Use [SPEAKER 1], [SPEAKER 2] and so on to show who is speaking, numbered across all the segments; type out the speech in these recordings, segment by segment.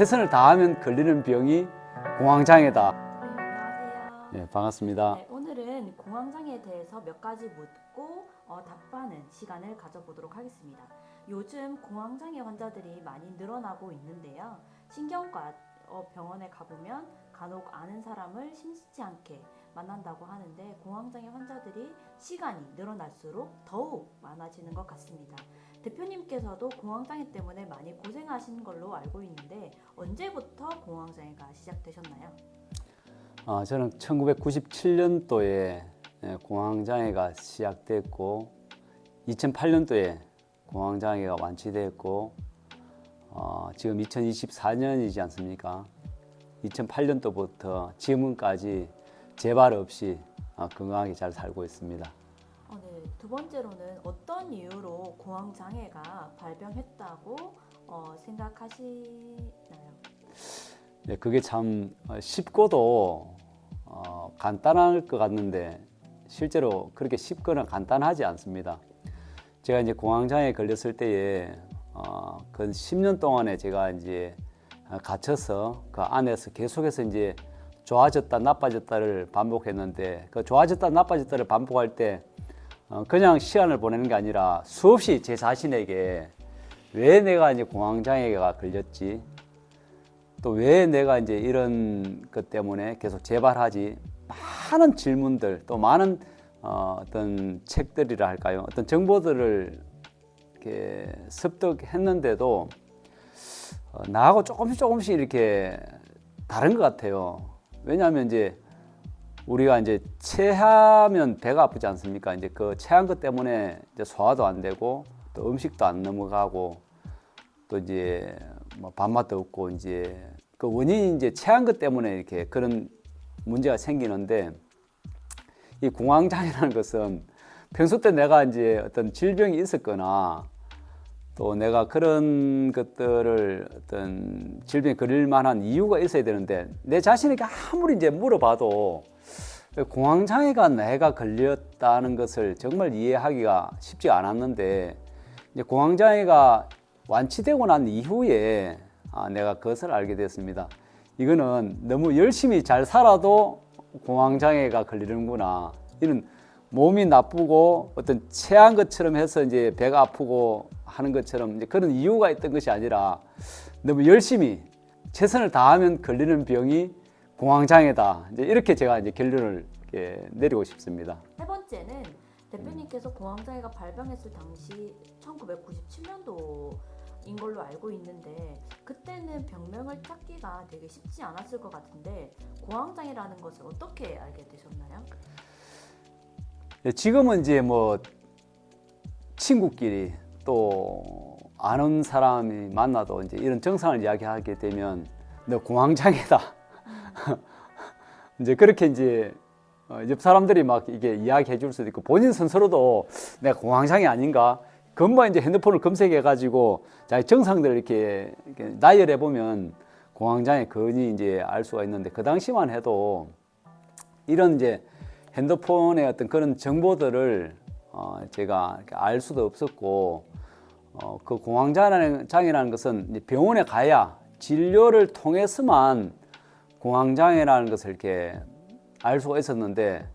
[SPEAKER 1] 최선을 다하면 걸리는 병이 공황장애다.
[SPEAKER 2] 네, 안녕하세요.
[SPEAKER 1] 네, 반갑습니다.
[SPEAKER 2] 네, 오늘은 공황장애에 대해서 몇 가지 묻고 어, 답하는 시간을 가져보도록 하겠습니다. 요즘 공황장애 환자들이 많이 늘어나고 있는데요. 신경과 어, 병원에 가보면 간혹 아는 사람을 심심치 않게 만난다고 하는데 공황장애 환자들이 시간이 늘어날수록 더욱 많아지는 것 같습니다. 대표님께서도 공황장애 때문에 많이 고생하신 걸로 알고 있는데 언제부터 공황장애가 시작되셨나요?
[SPEAKER 1] 어, 저는 1997년도에 공황장애가 시작됐고 2008년도에 공황장애가 완치됐고 어, 지금 2024년이지 않습니까? 2008년도부터 지금까지 재발 없이 어, 건강하게 잘 살고 있습니다.
[SPEAKER 2] 어, 네. 두 번째로는 어떤 이유로 공황 장애가 발병했다고 어, 생각하시나요?
[SPEAKER 1] 네, 그게 참 어, 쉽고도 어, 간단할 것 같는데 실제로 그렇게 쉽거나 간단하지 않습니다. 제가 이제 공황장애에 걸렸을 때에 어, 그 10년 동안에 제가 이제 어, 갇혀서 그 안에서 계속해서 이제 좋아졌다 나빠졌다를 반복했는데 그 좋아졌다 나빠졌다를 반복할 때 어, 그냥 시간을 보내는 게 아니라 수없이 제 자신에게 왜 내가 이제 공황장애가 걸렸지? 또 왜 내가 이제 이런 것 때문에 계속 재발하지? 많은 질문들 또 많은 어, 어떤 책들이라 할까요? 어떤 정보들을 이렇게 습득했는데도 어, 나하고 조금씩 조금씩 이렇게 다른 것 같아요 왜냐하면 이제 우리가 이제 체하면 배가 아프지 않습니까? 이제 그 체한 것 때문에 이제 소화도 안 되고 또 음식도 안 넘어가고 또 이제 뭐 밥맛도 없고 이제 그 원인이 이제 체한 것 때문에 이렇게 그런 문제가 생기는데 이 공황장애라는 것은 평소 때 내가 이제 어떤 질병이 있었거나 또 내가 그런 것들을 어떤 질병에 걸릴 만한 이유가 있어야 되는데 내 자신에게 아무리 이제 물어봐도 공황장애가 내가 걸렸다는 것을 정말 이해하기가 쉽지 않았는데 이제 공황장애가 완치되고 난 이후에 아, 내가 그것을 알게 됐습니다. 이거는 너무 열심히 잘 살아도 공황장애가 걸리는구나. 이는 몸이 나쁘고 어떤 체한 것처럼 해서 이제 배가 아프고 하는 것처럼 이제 그런 이유가 있던 것이 아니라 너무 열심히 최선을 다하면 걸리는 병이 공황장애다. 이제 이렇게 제가 이제 결론을 이렇게 내리고 싶습니다.
[SPEAKER 2] 세 번째는 대표님께서 공황 장애가 발병했을 당시 1997년도 인 걸로 알고 있는데 그때는 병명을 찾기가 되게 쉽지 않았을 것 같은데 공황 장애라는 것을 어떻게 알게 되셨나요?
[SPEAKER 1] 예, 지금은 이제 뭐 친구끼리 또 아는 사람이 만나도 이제 이런 증상을 이야기하게 되면 너 공황장애다. 이제 그렇게 이제 어, 옆 사람들이 막 이게 이야기해 줄 수도 있고 본인 스스로도 내가 공황장애 아닌가? 금방 이제 핸드폰을 검색해 가지고 자기 증상들을 이렇게, 이렇게 나열해 보면 공황장애 근이 이제 알 수가 있는데 그 당시만 해도 이런 이제 핸드폰의 어떤 그런 정보들을 어 제가 알 수도 없었고 어 그 공황장애라는 장애라는 것은 병원에 가야 진료를 통해서만 공황장애라는 것을 이렇게 알 수가 있었는데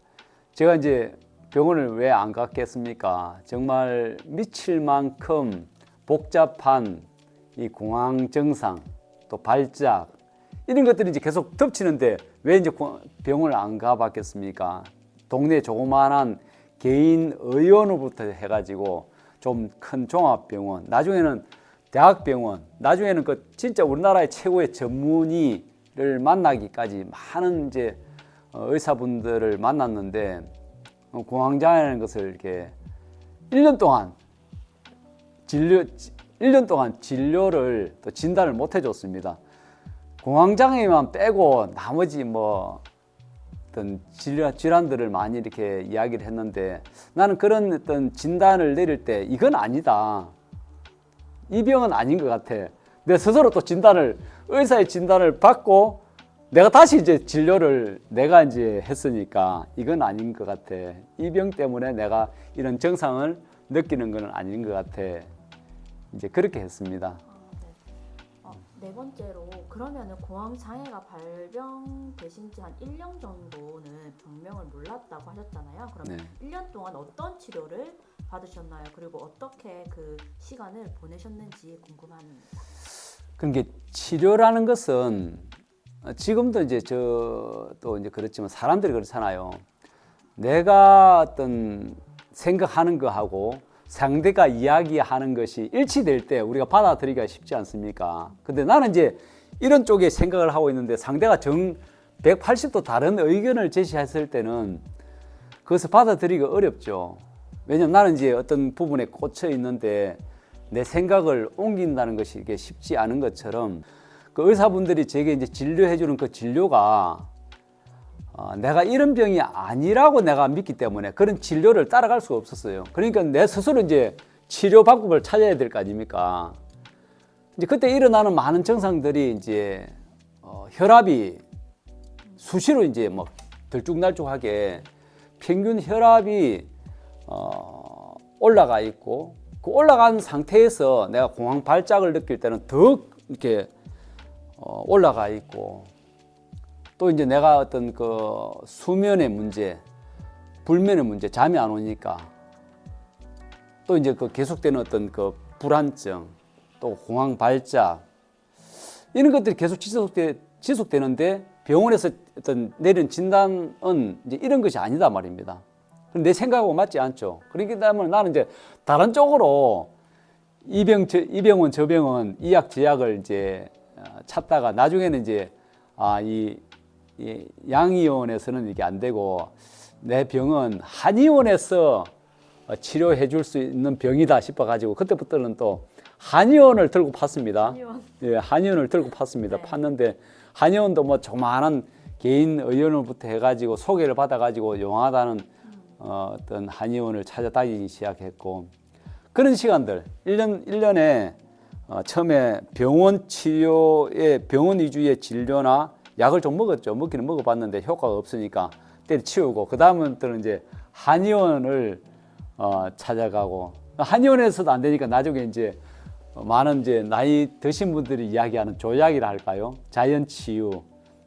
[SPEAKER 1] 제가 이제 병원을 왜 안 갔겠습니까? 정말 미칠 만큼 복잡한 이 공황 증상 또 발작 이런 것들이 이제 계속 덮치는데 왜 이제 고- 병원을 안 가봤겠습니까? 동네 조그마한 개인 의원으로부터 해가지고 좀 큰 종합병원, 나중에는 대학병원, 나중에는 그 진짜 우리나라의 최고의 전문의를 만나기까지 많은 이제 어, 의사분들을 만났는데 어, 공황장애라는 것을 이렇게 1년 동안 진료 1년 동안 진료를 또 진단을 못 해줬습니다. 공황장애만 빼고 나머지 뭐 어떤 질환, 질환들을 많이 이렇게 이야기를 했는데 나는 그런 어떤 진단을 내릴 때 이건 아니다. 이 병은 아닌 것 같아. 내 스스로 또 진단을 의사의 진단을 받고 내가 다시 이제 진료를 내가 이제 했으니까 이건 아닌 것 같아. 이 병 때문에 내가 이런 증상을 느끼는 건 아닌 것 같아. 이제 그렇게 했습니다.
[SPEAKER 2] 어, 네. 번째로 그러면은 공황 장애가 발병되신 지 한 1년 정도는 병명을 몰랐다고 하셨잖아요. 그럼
[SPEAKER 1] 네.
[SPEAKER 2] 1년 동안 어떤 치료를 받으셨나요? 그리고 어떻게 그 시간을 보내셨는지 궁금합니다.
[SPEAKER 1] 그러니까 치료라는 것은 지금도 이제 저또 이제 그렇지만 사람들이 그렇잖아요. 내가 어떤 생각하는 거하고 상대가 이야기하는 것이 일치될 때 우리가 받아들이기가 쉽지 않습니까? 근데 나는 이제 이런 쪽에 생각을 하고 있는데 상대가 정 180도 다른 의견을 제시했을 때는 그것을 받아들이기가 어렵죠. 왜냐면 나는 이제 어떤 부분에 꽂혀 있는데 내 생각을 옮긴다는 것이 이게 쉽지 않은 것처럼 그 의사분들이 제게 이제 진료해 주는 그 진료가 어, 내가 이런 병이 아니라고 내가 믿기 때문에 그런 진료를 따라갈 수가 없었어요. 그러니까 내 스스로 이제 치료 방법을 찾아야 될 거 아닙니까? 이제 그때 일어나는 많은 증상들이 이제 어, 혈압이 수시로 이제 막 들쭉날쭉하게 평균 혈압이 어, 올라가 있고 그 올라간 상태에서 내가 공황 발작을 느낄 때는 더 이렇게 어, 올라가 있고 또 이제 내가 어떤 그 수면의 문제, 불면의 문제, 잠이 안 오니까 또 이제 그 계속되는 어떤 그 불안증, 또 공황 발작 이런 것들이 계속 지속돼 지속되는데 병원에서 어떤 내린 진단은 이제 이런 것이 아니다 말입니다. 내 생각하고 맞지 않죠. 그렇기 때문에 나는 이제 다른 쪽으로 이 병, 저, 이 병은 저 병은 이약 저 약을 이제 어, 찾다가 나중에는 이제 아, 이, 이 양의원에서는 이게 안 되고 내 병은 한의원에서 어, 치료해 줄 수 있는 병이다 싶어 가지고 그때부터는 또 한의원을 들고 팠습니다.
[SPEAKER 2] 한의원.
[SPEAKER 1] 예, 한의원을 들고 팠습니다.
[SPEAKER 2] 네.
[SPEAKER 1] 팠는데 한의원도 뭐 조그마한 개인 의원으로부터 해가지고 소개를 받아가지고 용하다는 어, 어떤 한의원을 찾아다니기 시작했고 그런 시간들 1년 1년에 어, 처음에 병원 치료에 병원 위주의 진료나 약을 좀 먹었죠. 먹기는 먹어봤는데 효과가 없으니까 때려치우고 그 다음부터는 이제 한의원을 어, 찾아가고 한의원에서도 안 되니까 나중에 이제 어, 많은 이제 나이 드신 분들이 이야기하는 조약이라 할까요? 자연 치유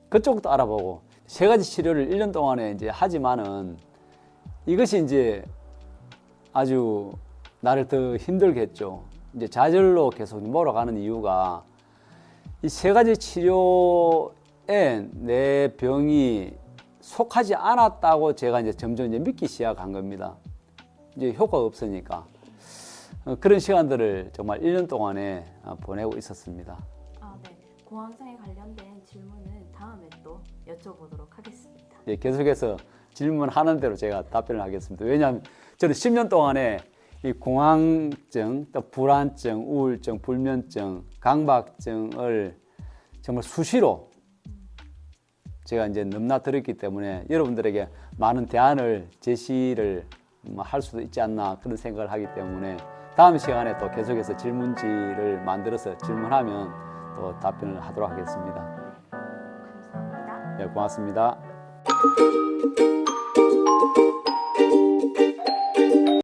[SPEAKER 1] 그쪽도 알아보고 세 가지 치료를 1년 동안에 이제 하지만은 이것이 이제 아주 나를 더 힘들게 했죠. 이제 좌절로 계속 몰아가는 이유가 이 세 가지 치료에 내 병이 속하지 않았다고 제가 이제 점점 이제 믿기 시작한 겁니다. 이제 효과가 없으니까. 어, 그런 시간들을 정말 1년 동안에 어, 보내고 있었습니다.
[SPEAKER 2] 아, 네. 공황장애 관련된 질문은 다음에 또 여쭤보도록 하겠습니다.
[SPEAKER 1] 예, 계속해서 질문하는 대로 제가 답변을 하겠습니다. 왜냐하면 저는 10년 동안에 이 공황증, 또 불안증, 우울증, 불면증, 강박증을 정말 수시로 제가 이제 넘나들었기 때문에 여러분들에게 많은 대안을 제시를 음, 할 수도 있지 않나 그런 생각을 하기 때문에 다음 시간에 또 계속해서 질문지를 만들어서 질문하면 또 답변을 하도록 하겠습니다.
[SPEAKER 2] 감사합니다.
[SPEAKER 1] 네, 고맙습니다.